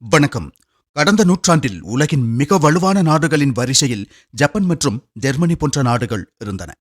வணக்கம். கடந்த நூற்றாண்டில் உலகின் மிக வலுவான நாடுகளின் வரிசையில் ஜப்பான் மற்றும் ஜெர்மனி போன்ற நாடுகள் இருந்தன.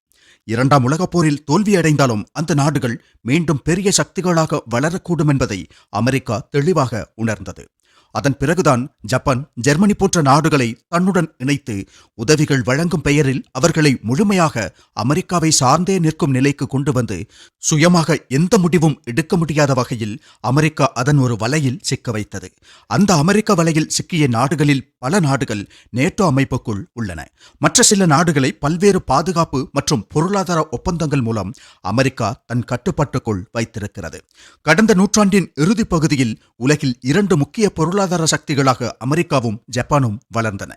இரண்டாம் உலகப் போரில் தோல்வியடைந்தாலும் அந்த நாடுகள் மீண்டும் பெரிய சக்திகளாக வளரக்கூடும் என்பதை அமெரிக்கா தெளிவாக உணர்ந்தது. அதன் பிறகுதான் ஜப்பான் ஜெர்மனி போன்ற நாடுகளை தன்னுடன் இணைத்து உதவிகள் வழங்கும் பெயரில் அவர்களை முழுமையாக அமெரிக்காவை சார்ந்தே நிற்கும் நிலைக்கு கொண்டு வந்து சுயமாக எந்த முடிவும் எடுக்க முடியாத வகையில் அமெரிக்கா அதன் ஒரு வலையில் சிக்க வைத்தது. அந்த அமெரிக்க வலையில் சிக்கிய நாடுகளில் பல நாடுகள் நேட்டோ அமைப்புக்குள் உள்ளன. மற்ற சில நாடுகளை பல்வேறு பாதுகாப்பு மற்றும் பொருளாதார ஒப்பந்தங்கள் மூலம் அமெரிக்கா தன் கட்டுப்பாட்டுக்குள் வைத்திருக்கிறது. கடந்த நூற்றாண்டின் இறுதி பகுதியில் உலகில் இரண்டு முக்கிய பொருளாதார சக்திகளாக அமெரிக்காவும் ஜப்பானும் வளர்ந்தன.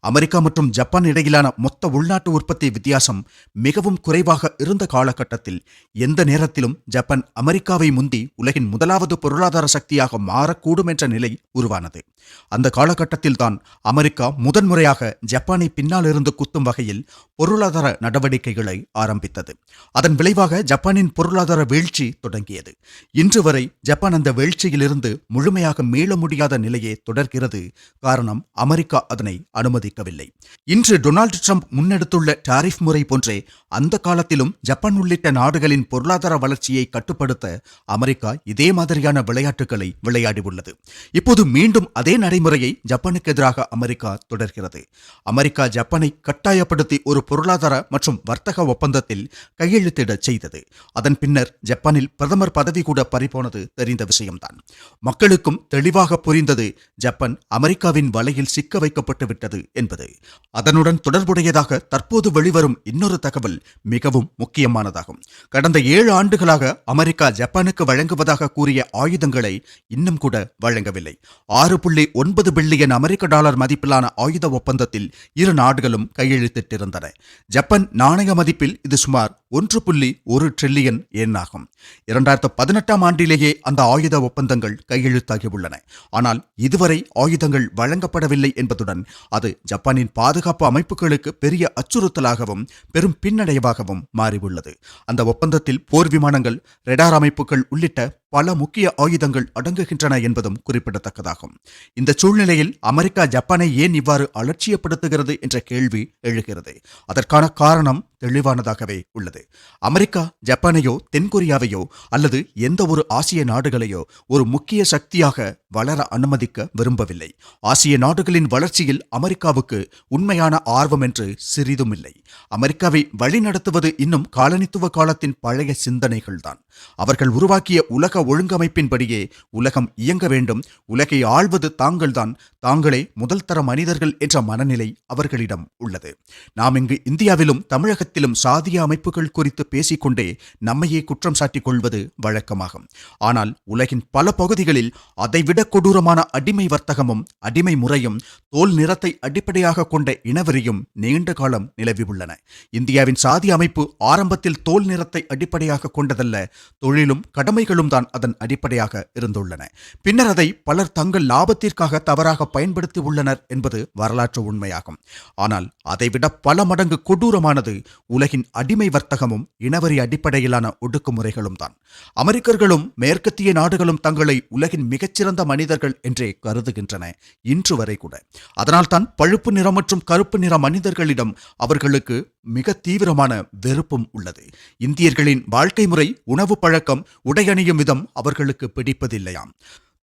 அமெரிக்கா மற்றும் ஜப்பான் இடையிலான மொத்த உள்நாட்டு உற்பத்தி வித்தியாசம் மிகவும் குறைவாக இருந்த காலகட்டத்தில் எந்த நேரத்திலும் ஜப்பான் அமெரிக்காவை முந்தி உலகின் முதலாவது பொருளாதார சக்தியாக மாறக்கூடும் என்ற நிலை உருவானது. அந்த காலகட்டத்தில் தான் அமெரிக்கா முதன்முறையாக ஜப்பானை பின்னால் இருந்து குத்தும் வகையில் பொருளாதார நடவடிக்கைகளை ஆரம்பித்தது. அதன் விளைவாக ஜப்பானின் பொருளாதார வீழ்ச்சி தொடங்கியது. இன்று வரை ஜப்பான் அந்த வீழ்ச்சியிலிருந்து முழுமையாக மீள முடியாத நிலையே தொடர்கிறது. காரணம் அமெரிக்கா அதனை அனுமதிக்கவில்லை. இன்று டொனால்டு ட்ரம்ப் முன்னெடுத்துள்ள டாரிஃப் முறை போன்றே அந்த காலத்திலும் ஜப்பான் உள்ளிட்ட நாடுகளின் பொருளாதார வளர்ச்சியை கட்டுப்படுத்த அமெரிக்கா இதே மாதிரியான விளையாட்டுகளை விளையாடியுள்ளது. இப்போது மீண்டும் அதே நடைமுறையை ஜப்பானுக்கு எதிராக அமெரிக்கா தொடர்கிறது. அமெரிக்கா ஜப்பானை கட்டாயப்படுத்தி ஒரு பொருளாதார மற்றும் வர்த்தக ஒப்பந்தத்தில் கையெழுத்திட செய்தது. அதன் பின்னர் ஜப்பானில் பிரதமர் பதவி கூட பறிபோனது தெரிந்த விஷயம்தான். மக்களுக்கும் தெளிவாக புரிந்தது ஜப்பான் அமெரிக்காவின் வலையில் சிக்க வைக்கப்பட்டு விட்டது என்பது. அதனுடன் தொடர்புடையதாக தற்போது வெளிவரும் இன்னொரு தகவல் மிகவும் முக்கியமானதாகும். கடந்த ஏழு ஆண்டுகளாக அமெரிக்கா ஜப்பானுக்கு வழங்குவதாக கூறிய ஆயுதங்களை இன்னும் கூட வழங்கவில்லை. ஆறு புள்ளி ஒன்பது பில்லியன் அமெரிக்க டாலர் மதிப்பிலான ஆயுத ஒப்பந்தத்தில் இரு நாடுகளும் கையெழுத்திட்டிருந்தன. ஜப்பான் நாணய மதிப்பில் இது சுமார் ஒன்று புள்ளி ஒரு ட்ரில்லியன் எண்ணாகும் இரண்டாயிரத்து பதினெட்டாம் ஆண்டிலேயே அந்த ஆயுத ஒப்பந்தங்கள் கையெழுத்தாகியுள்ளன. ஆனால் இதுவரை ஆயுதங்கள் வழங்கப்படவில்லை என்பதுடன் அது ஜப்பானின் பாதுகாப்பு அமைப்புகளுக்கு பெரிய அச்சுறுத்தலாகவும் பெரும் பின்னடைவாகவும் மாறியுள்ளது. அந்த ஒப்பந்தத்தில் போர் விமானங்கள் ரெடார் அமைப்புகள் உள்ளிட்ட பல முக்கிய ஆயுதங்கள் அடங்குகின்றன என்பதும் குறிப்பிடத்தக்கதாகும். இந்த சூழ்நிலையில் அமெரிக்கா ஜப்பானை ஏன் இவ்வாறு அலட்சியப்படுத்துகிறது என்ற கேள்வி எழுகிறது. அதற்கான காரணம் தெளிவானதாகவே உள்ளது. அமெரிக்கா ஜப்பானையோ தென்கொரியாவையோ அல்லது எந்த ஒரு ஆசிய நாடுகளையோ ஒரு முக்கிய சக்தியாக வளர அனுமதிக்க விரும்பவில்லை. ஆசிய நாடுகளின் வளர்ச்சியில் அமெரிக்காவுக்கு உண்மையான ஆர்வம் என்று சிறிதும் இல்லை. அமெரிக்காவை வழிநடத்துவது இன்னும் காலனித்துவ காலத்தின் பழைய சிந்தனைகள்தான். அவர்கள் உருவாக்கிய உலக ஒழுங்கமைப்பின்படியே உலகம் இயங்க வேண்டும். உலகை ஆள்வது தாங்கள்தான். தாங்களே முதல் தர மனிதர்கள் என்ற மனநிலை அவர்களிடம் உள்ளது. நாம் இங்கு இந்தியாவிலும் தமிழகத்திலும் சாதிய அமைப்புகள் குறித்து பேசிக்கொண்டே நம்மையே குற்றம் சாட்டிக் கொள்வது வழக்கமாகும். ஆனால் உலகின் பல பகுதிகளில் அதைவிட கொடூரமான அடிமை வர்த்தகமும் அடிமை முறையும் தோல் நிறத்தை அடிப்படையாக கொண்ட இனவெறியும் நீண்ட காலம் நிலவி உள்ளன. இந்தியாவின் சாதி அமைப்பு ஆரம்பத்தில் தோல் நிறத்தை அடிப்படையாக கொண்டதல்ல தொழிலும் கடமைகளும் தான் அதன் அடிப்படையாக இருந்துள்ளன. பின்னர் அதை பலர் தங்கள் லாபத்திற்காக தவறாக பயன்படுத்தி உள்ளனர் என்பது வரலாற்று உண்மையாகும். ஆனால் அதைவிட பல மடங்கு கொடூரமானது உலகின் அடிமை வர்த்தகமும் இனவரி அடிப்படையிலான ஒடுக்குமுறைகளும் தான். அமெரிக்கர்களும் மேற்கத்திய நாடுகளும் தங்களை உலகின் மிகச்சிறந்த மனிதர்கள் என்றே கருதுகின்றன இன்று வரை கூட. அதனால்தான் பழுப்பு நிறம் மற்றும் கருப்பு நிற மனிதர்களிடம் அவர்களுக்கு மிக தீவிரமான வெறுப்பும் உள்ளது. இந்தியர்களின் வாழ்க்கை முறை உணவு பழக்கம் உடையணியும் விதம் அவர்களுக்கு பிடிப்பதில்லையாம்.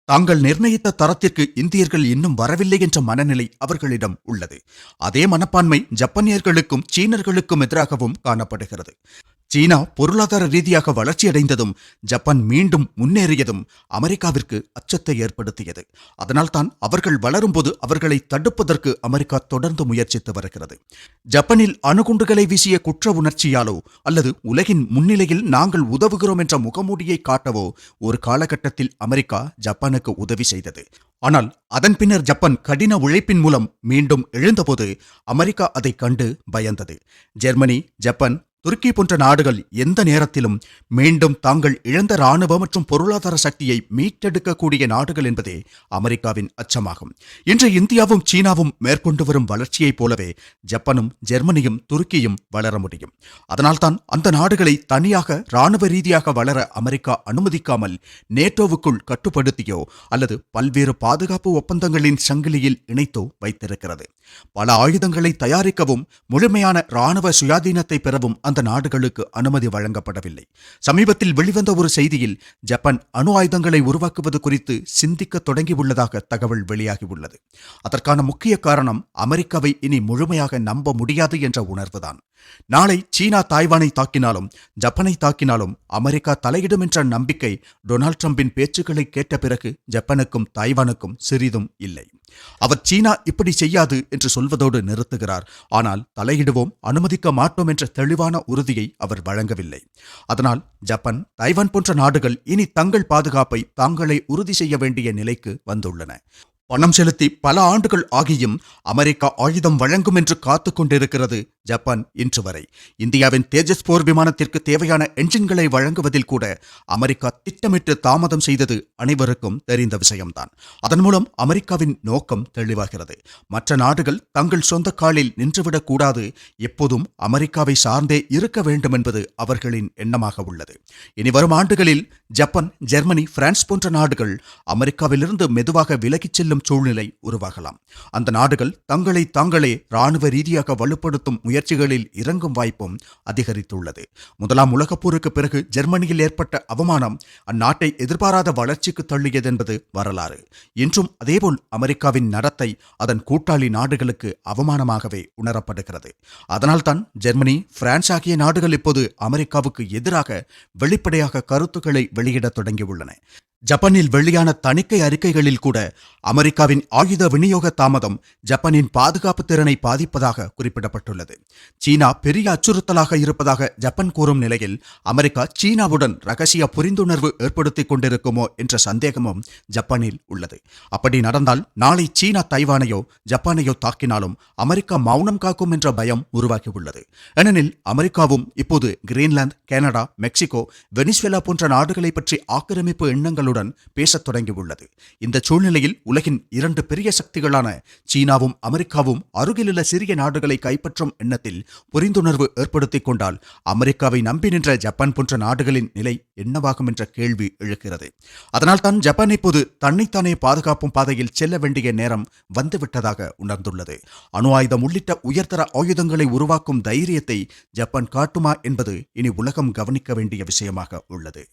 தாங்கள் நிர்ணயித்த தரத்திற்கு இந்தியர்கள் இன்னும் வரவில்லை என்ற மனநிலை அவர்களிடம் உள்ளது. அதே மனப்பான்மை ஜப்பானியர்களுக்கும் சீனர்களுக்கும் எதிராகவும் காணப்படுகிறது. சீனா பொருளாதார ரீதியாக வளர்ச்சியடைந்ததும் ஜப்பான் மீண்டும் முன்னேறியதும் அமெரிக்காவிற்கு அச்சத்தை ஏற்படுத்தியது. அதனால்தான் அவர்கள் வளரும்போது அவர்களை தடுப்பதற்கு அமெரிக்கா தொடர்ந்து முயற்சித்து வருகிறது. ஜப்பானில் அணுகுண்டுகளை வீசிய குற்ற உணர்ச்சியாலோ அல்லது உலகின் முன்னிலையில் நாங்கள் உதவுகிறோம் என்ற முகமூடியை காட்டவோ ஒரு காலகட்டத்தில் அமெரிக்கா ஜப்பானுக்கு உதவி செய்தது. ஆனால் அதன் பின்னர் ஜப்பான் கடின உழைப்பின் மூலம் மீண்டும் எழுந்தபோது அமெரிக்கா அதை கண்டு பயந்தது. ஜெர்மனி ஜப்பான் துருக்கி போன்ற நாடுகள் எந்த நேரத்திலும் மீண்டும் தாங்கள் இழந்த இராணுவ மற்றும் பொருளாதார சக்தியை மீட்டெடுக்கக்கூடிய நாடுகள் என்பதே அமெரிக்காவின் அச்சமாகும். இன்று இந்தியாவும் சீனாவும் மேற்கொண்டு வரும் வளர்ச்சியைப் போலவே ஜப்பானும் ஜெர்மனியும் துருக்கியும் வளர முடியும். அதனால்தான் அந்த நாடுகளை தனியாக இராணுவ ரீதியாக வளர அமெரிக்கா அனுமதிக்காமல் நேட்டோவுக்குள் கட்டுப்படுத்தியோ அல்லது பல்வேறு பாதுகாப்பு ஒப்பந்தங்களின் சங்கிலியில் இணைத்தோ வைத்திருக்கிறது. பல ஆயுதங்களை தயாரிக்கவும் முழுமையான இராணுவ சுயாதீனத்தை பெறவும் அந்த நாடுகளுக்கு அனுமதி வழங்கப்படவில்லை. சமீபத்தில் வெளிவந்த ஒரு செய்தியில் ஜப்பான் அணு ஆயுதங்களை உருவாக்குவது குறித்து சிந்திக்க தொடங்கியுள்ளதாக தகவல் வெளியாகியுள்ளது. அதற்கான முக்கிய காரணம் அமெரிக்காவை இனி முழுமையாக நம்ப முடியாது என்ற உணர்வுதான். நாளை சீனா தாய்வானை தாக்கினாலும் ஜப்பானை தாக்கினாலும் அமெரிக்கா தலையிடும் என்ற நம்பிக்கை டொனால்ட் ட்ரம்பின் பேச்சுக்களை கேட்ட பிறகு ஜப்பானுக்கும் தாய்வானுக்கும் சிறிதும் இல்லை. அவர் சீனா இப்படி செய்யாது என்று சொல்வதோடு நிறுத்துகிறார். ஆனால் தலையிடுவோம் அனுமதிக்க மாட்டோம் என்ற தெளிவான உறுதியை அவர் வழங்கவில்லை. அதனால் ஜப்பான் தைவான் போன்ற நாடுகள் இனி தங்கள் பாதுகாப்பை தாங்களே உறுதி செய்ய வேண்டிய நிலைக்கு வந்துள்ளன. பணம் செலுத்தி பல ஆண்டுகள் ஆகியும் அமெரிக்கா ஆயுதம் வழங்கும் என்று காத்து கொண்டிருக்கிறது ஜப்பான் இன்று வரை. இந்தியாவின் தேஜஸ் போர் விமானத்திற்கு தேவையான என்ஜின்களை வழங்குவதில் கூட அமெரிக்கா திட்டமிட்டு தாமதம் செய்தது அனைவருக்கும் தெரிந்த விஷயம்தான். அதன் மூலம் அமெரிக்காவின் நோக்கம் தெளிவாகிறது. மற்ற நாடுகள் தங்கள் சொந்த காலில் நின்றுவிடக் கூடாது. எப்போதும் அமெரிக்காவை சார்ந்தே இருக்க வேண்டும் என்பது அவர்களின் எண்ணமாக உள்ளது. இனி வரும் ஆண்டுகளில் ஜப்பான் ஜெர்மனி பிரான்ஸ் போன்ற நாடுகள் அமெரிக்காவிலிருந்து மெதுவாக விலகிச் செல்லும் சூழ்நிலை உருவாகலாம். அந்த நாடுகள் தங்களை தாங்களே ராணுவ ரீதியாக வலுப்படுத்தும் முயற்சிகளில் இறங்கும் வாய்ப்பும் அதிகரித்துள்ளது. முதலாம் உலகப் போருக்கு பிறகு ஜெர்மனியில் ஏற்பட்ட அவமானம் அந்நாட்டை எதிர்பாராத வளர்ச்சிக்கு தள்ளியது என்பது வரலாறு. இன்றும் அதேபோல் அமெரிக்காவின் நடத்தை அதன் கூட்டாளி நாடுகளுக்கு அவமானமாகவே உணரப்படுகிறது. அதனால்தான் ஜெர்மனி பிரான்ஸ் ஆகிய நாடுகள் இப்போது அமெரிக்காவுக்கு எதிராக வெளிப்படையாக கருத்துக்களை வெளியிட தொடங்கியுள்ளன. ஜப்பானில் வெளியான தணிக்கை அறிக்கைகளில் கூட அமெரிக்காவின் ஆயுத விநியோக தாமதம் ஜப்பானின் பாதுகாப்பு திறனை பாதிப்பதாக குறிப்பிடப்பட்டுள்ளது. சீனா பெரிய அச்சுறுத்தலாக இருப்பதாக ஜப்பான் கூறும் நிலையில் அமெரிக்கா சீனாவுடன் ரகசிய புரிந்துணர்வு ஏற்படுத்திக் கொண்டிருக்குமோ என்ற சந்தேகமும் ஜப்பானில் உள்ளது. அப்படி நடந்தால் நாளை சீனா தைவானையோ ஜப்பானையோ தாக்கினாலும் அமெரிக்கா மௌனம் காக்கும் என்ற பயம் உருவாகியுள்ளது. ஏனெனில் அமெரிக்காவும் இப்போது கிரீன்லாந்து கனடா மெக்சிகோ வெனிசுவேலா போன்ற நாடுகளை பற்றி ஆக்கிரமிப்பு எண்ணங்களுடன் பேசத் தொடங்கியுள்ளது. இந்த சூழ்நிலையில் உலகின் இரண்டு பெரிய சக்திகளான சீனாவும் அமெரிக்காவும் அருகிலுள்ள சிறிய நாடுகளை கைப்பற்றும் எண்ணத்தில் புரிந்துணர்வு ஏற்படுத்திக் கொண்டால் அமெரிக்காவை நம்பி நின்ற ஜப்பான் போன்ற நாடுகளின் நிலை என்னவாகும் என்ற கேள்வி எழுகிறது. அதனால் தான் ஜப்பான் இப்போது தன்னைத்தானே பாதுகாப்பும் பாதையில் செல்ல வேண்டிய நேரம் வந்துவிட்டதாக உணர்ந்துள்ளது. அணு ஆயுதம் உள்ளிட்ட உயர்தர ஆயுதங்களை உருவாக்கும் தைரியத்தை ஜப்பான் காட்டுமா என்பது இனி உலகம் கவனிக்க வேண்டிய விஷயமாக உள்ளது.